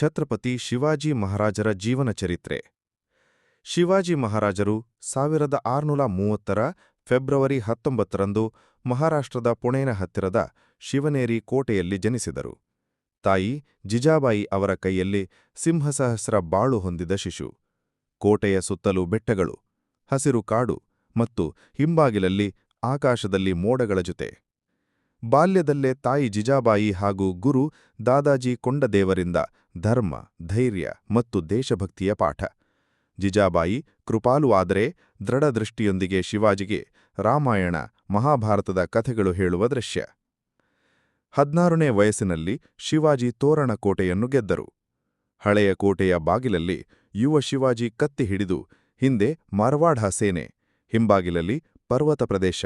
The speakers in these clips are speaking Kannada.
ಛತ್ರಪತಿ ಶಿವಾಜಿ ಮಹಾರಾಜರ ಜೀವನ ಚರಿತ್ರೆ. ಶಿವಾಜಿ ಮಹಾರಾಜರು ಸಾವಿರದ ಆರುನೂರ ಮೂವತ್ತರ ಫೆಬ್ರವರಿ ಹತ್ತೊಂಬತ್ತರಂದು ಮಹಾರಾಷ್ಟ್ರದ ಪುಣೆನ ಹತ್ತಿರದ ಶಿವನೇರಿ ಕೋಟೆಯಲ್ಲಿ ಜನಿಸಿದರು. ತಾಯಿ ಜಿಜಾಬಾಯಿ ಅವರ ಕೈಯಲ್ಲಿ ಸಿಂಹಸಹಸ್ರ ಬಾಳು ಹೊಂದಿದ ಶಿಶು. ಕೋಟೆಯ ಸುತ್ತಲೂ ಬೆಟ್ಟಗಳು, ಹಸಿರು ಕಾಡು ಮತ್ತು ಹಿಂಬಾಗಿಲಲ್ಲಿ ಆಕಾಶದಲ್ಲಿ ಮೋಡಗಳ ಜೊತೆ. ಬಾಲ್ಯದಲ್ಲೇ ತಾಯಿ ಜಿಜಾಬಾಯಿ ಹಾಗೂ ಗುರು ದಾದಾಜಿ ಕೊಂಡದೇವರಿಂದ ಧರ್ಮ, ಧೈರ್ಯ ಮತ್ತು ದೇಶಭಕ್ತಿಯ ಪಾಠ. ಜಿಜಾಬಾಯಿ ಕೃಪಾಲು ಆದರೆ ದೃಢದೃಷ್ಟಿಯೊಂದಿಗೆ ಶಿವಾಜಿಗೆ ರಾಮಾಯಣ, ಮಹಾಭಾರತದ ಕಥೆಗಳು ಹೇಳುವ ದೃಶ್ಯ. ಹದ್ನಾರನೇ ವಯಸ್ಸಿನಲ್ಲಿ ಶಿವಾಜಿ ತೋರಣ ಕೋಟೆಯನ್ನು ಗೆದ್ದರು. ಹಳೆಯ ಕೋಟೆಯ ಬಾಗಿಲಲ್ಲಿ ಯುವ ಶಿವಾಜಿ ಕತ್ತಿ ಹಿಡಿದು ಹಿಂದೆ ಮಾರ್ವಾಢ ಸೇನೆ, ಹಿಂಬಾಗಿಲಲ್ಲಿ ಪರ್ವತ ಪ್ರದೇಶ.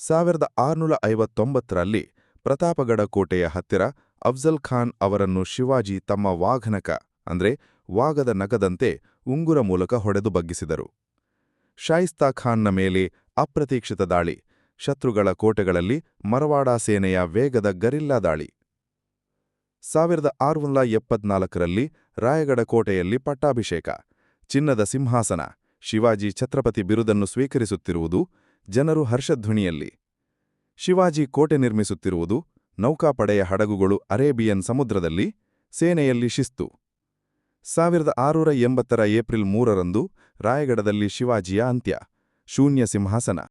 ಸಾವಿರದ ಆರುನೂರ ಐವತ್ತೊಂಬತ್ತರಲ್ಲಿ ಪ್ರತಾಪಗಡ ಕೋಟೆಯ ಹತ್ತಿರ ಅಫ್ಜಲ್ ಖಾನ್ ಅವರನ್ನು ಶಿವಾಜಿ ತಮ್ಮ ವಾಘನಕ, ಅಂದ್ರೆ ವಾಗದ ನಗದಂತೆ ಉಂಗುರ ಮೂಲಕ ಹೊಡೆದು ಬಗ್ಗಿಸಿದರು. ಶಾಯಿಸ್ತಾ ಖಾನ್ನ ಮೇಲೆ ಅಪ್ರತೀಕ್ಷಿತ ದಾಳಿ, ಶತ್ರುಗಳ ಕೋಟೆಗಳಲ್ಲಿ ಮರವಾಡ ಸೇನೆಯ ವೇಗದ ಗರಿಲ್ಲಾ ದಾಳಿ. ಸಾವಿರದ ಆರುನೂರ ಎಪ್ಪತ್ನಾಲ್ಕರಲ್ಲಿ ರಾಯಗಡ ಕೋಟೆಯಲ್ಲಿ ಪಟ್ಟಾಭಿಷೇಕ, ಚಿನ್ನದ ಸಿಂಹಾಸನ, ಶಿವಾಜಿ ಛತ್ರಪತಿ ಬಿರುದನ್ನು ಸ್ವೀಕರಿಸುತ್ತಿರುವುದು ಜನರು ಹರ್ಷಧ್ವನಿಯಲ್ಲಿ, ಶಿವಾಜಿ ಕೋಟೆ ನಿರ್ಮಿಸುತ್ತಿರುವುದು ನೌಕಾಪಡೆಯ ಹಡಗುಗಳು ಅರೇಬಿಯನ್ ಸಮುದ್ರದಲ್ಲಿ ಸೇನೆಯಲ್ಲಿ ಶಿಸ್ತು. ಸಾವಿರದ ಆರುನೂರ ಎಂಬತ್ತರ ಏಪ್ರಿಲ್ ಮೂರರಂದು ರಾಯಗಢದಲ್ಲಿ ಶಿವಾಜಿಯ ಅಂತ್ಯ, ಶೂನ್ಯ ಸಿಂಹಾಸನ.